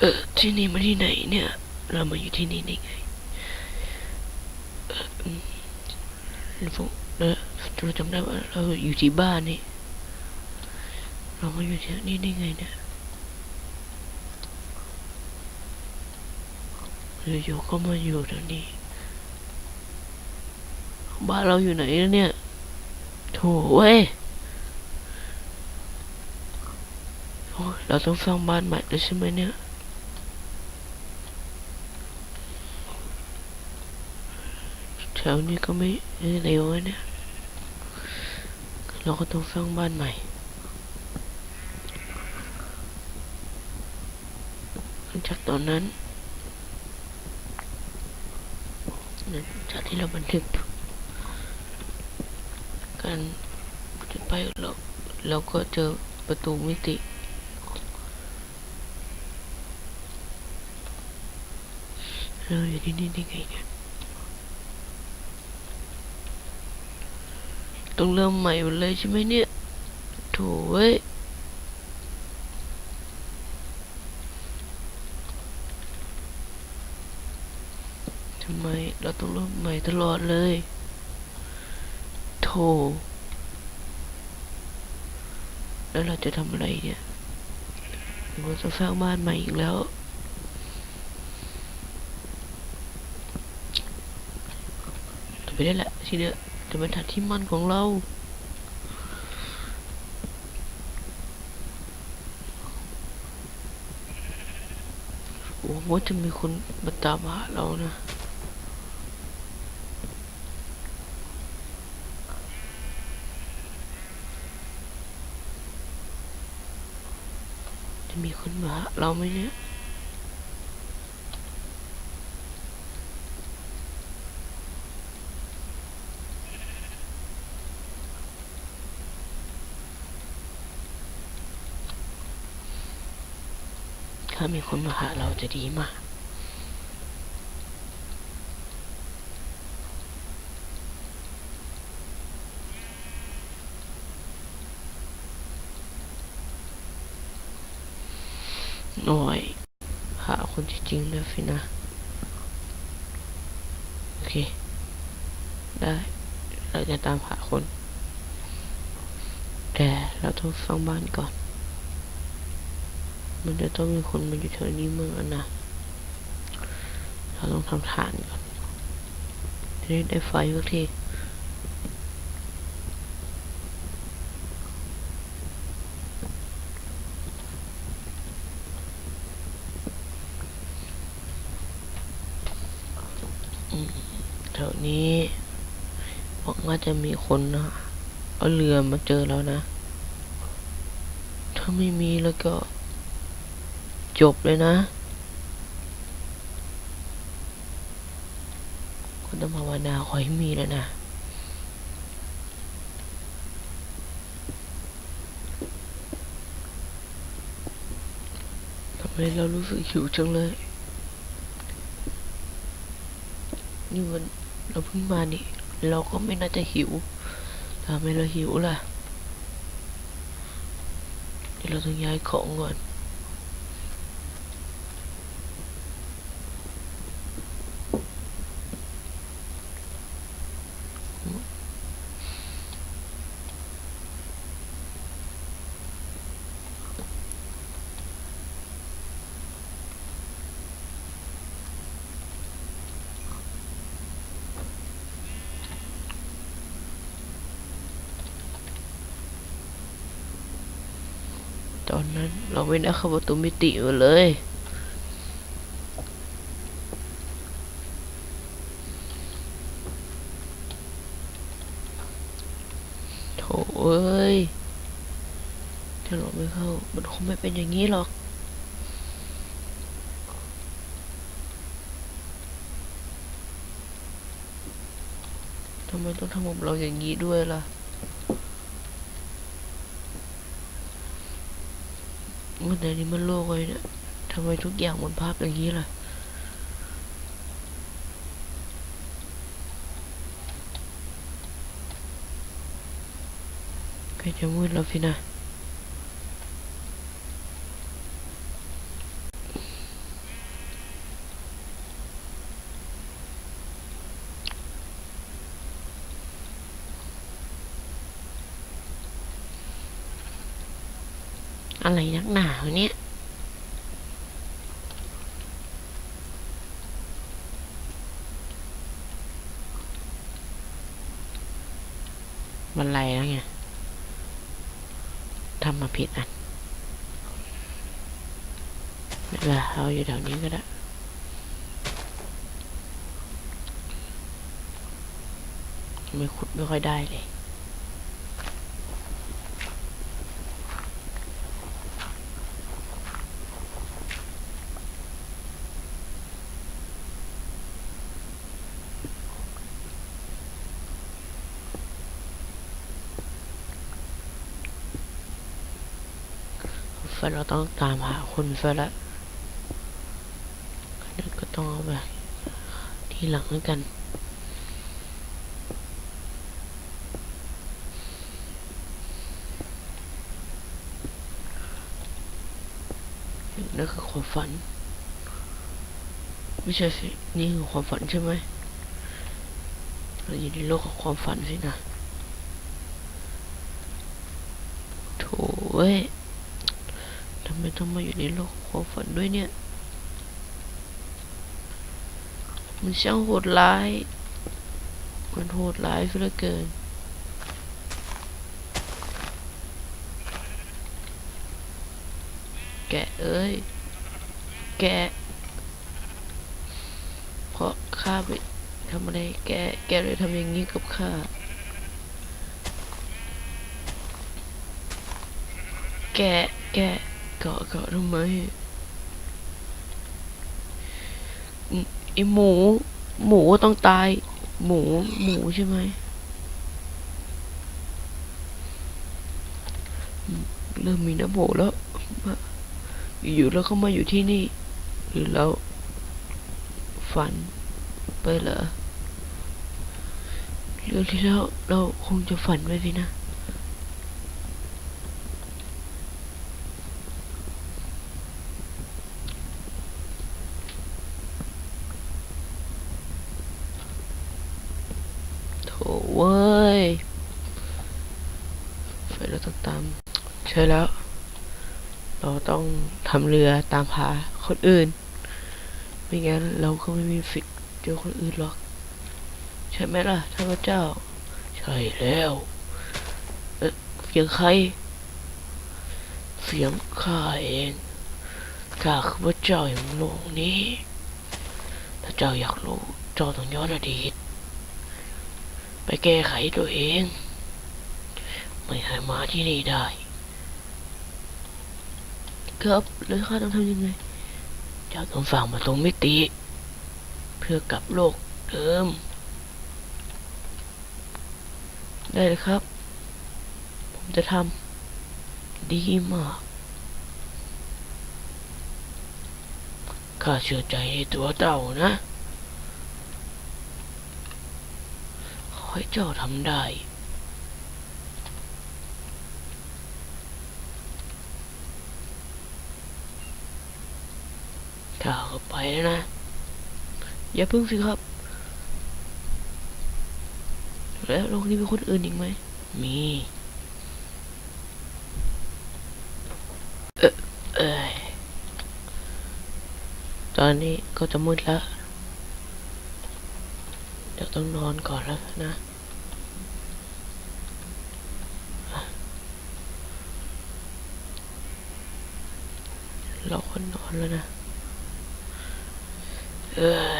เออที่นี่มาที่ไหนเนี่ย เรามาอยู่ที่นี่ได้ไงเอออืมแล้วพวกเออเราจำได้ว่าเราอยู่ที่บ้านนี่ เรามาอยู่ที่นี่ได้ไงเนี่ยอยู่ๆก็มาอยู่ตรงนี้ บ้านเราอยู่ไหนเนี่ยโถเว้ยโอ้ยเราต้องสร้างบ้านใหม่แล้วใช่ไหมเนี่ย แถวนี้ก็ไม่เร็วนะเนี่ยเราก็ต้องสร้างบ้านใหม่หลังจากตอนนั้นหลังจากที่เราบันทึก การจุดไปเราเราก็เจอประตูมิติเราอยู่ที่นี่ได้ไงเนี่ย ต้องเริ่มใหม่หมดเลยใช่ไหมเนี่ยโถเว้ยทำไมเราต้องเริ่มใหม่ตลอดเลยโธ่แล้วเราจะทำอะไรเนี่ยเราจะสร้างบ้านใหม่อีกแล้วจะไปได้แหละทีเนี้ย จะเป็นฐานที่มั่นของเราโอ้ว่าจะมีคนมาตามหาเรานะจะมีคนมาหาเราไหมเนี่ย ถ้ามีคนมาหาเราจะดีมากหน่อย หาคนจริงๆนะฟินะ โอเค ได้ เราจะตามหาคน แต่เราต้องฟังบ้านก่อน มันจะต้องมีคนมาอยู่แถวนี้เมื่อะนะ เราต้องทำฐานก่อนจะได้ได้ไฟสักทีแถวนี้หวังว่าจะมีคนนะเอาเรือมาเจอแล้วนะ ถ้าไม่มีแล้วก็ จบเลยนะก็ต้องภาวนาขอให้มีแล้วนะทำไมเรารู้สึกหิวจังเลย นี่มันเราเพิ่งมานี่ เราก็ไม่น่าจะหิวทำไมเราหิวล่ะเดี๋ยวเราต้องย้ายของก่อน ตอนนั้นเราไม่ได้เข้าประตูมิติมาเลยโถเอ้ยถ้าเราไม่เข้า มันคงไม่เป็นอย่างนี้หรอกทำไมต้องทำกับเราอย่างนี้ด้วยล่ะ มันแต่นี้มันโลกเลยเนี่ยทำไมทุกอย่างมันภาพอย่างนี้ล่ะใกล้จะมืดแล้วพี่นะ อะไรนักหนาวเนี่ยมันไรแล้วไงทำมาผิดอันไม่เป็นไรเราอยู่แถวนี้ก็ได้ไม่ขุดไม่ค่อยได้เลย เฟิร์สเราต้องตามหาคุณเฟิร์สละนั่นก็ต้องเอาไปทีหลังแล้วกัน นั่นคือความฝัน ไม่ใช่สิ นี่คือความฝันใช่ไหมเราอยู่ในโลกของความฝันสินะโถ่เว้ย ไมต้องมาอยู่ในโลกของความฝันด้วยเนี่ย มันช่างโหดร้าย มันโหดร้ายซะเหลือเกิน แกเอ้ย แก เพราะข้าไปทำอะไรแก แกเลยทำอย่างนี้กับข้าแกะแกะ เกาะเกาะทำไมอืมไอหมู หมูต้องตาย หมู หมูใช่ไหมเริ่มมีน้ำโหแล้วมาอยู่แล้วก็มาอยู่ที่นี่ หรือเราฝันไปเหรอเรื่องที่แล้วเราคงจะฝันไปสินะ โถเว้ยไฟ เราต้องตามใช่แล้ว เราต้องทำเรือตามหาคนอื่น ไม่งั้นเราก็ไม่มีสิทธิ์เจอคนอื่นหรอก ใช่ไหมล่ะท่านพระเจ้า ใช่แล้วเอ๊ะเสียงใคร เสียงข้าเองข้าคือพระเจ้าแห่งโลกนี้ ถ้าเจ้าอยากรู้เจ้าต้องย้อนอดีตไปแก้ไขตัวเอง ไม่ให้มาที่นี่ได้ ครับแล้วข้าต้องทำยังไงเจ้าต้องฝั่งมาตรงมิติ เพื่อกลับโลกเดิม ได้เลยครับ ผมจะทำดีมากข้าเชื่อใจในตัวเจ้านะ ขอให้เจ้าทำได้ ข้าไปแล้วนะ อย่าพึ่งสิครับ แล้วโลกนี้มีคนอื่นอีกไหม มี เออเอยตอนนี้ก็จะมืดแล้ว เดี๋ยวต้องนอนก่อนแล้วนะเราคนนอนแล้วนะ เอ้ย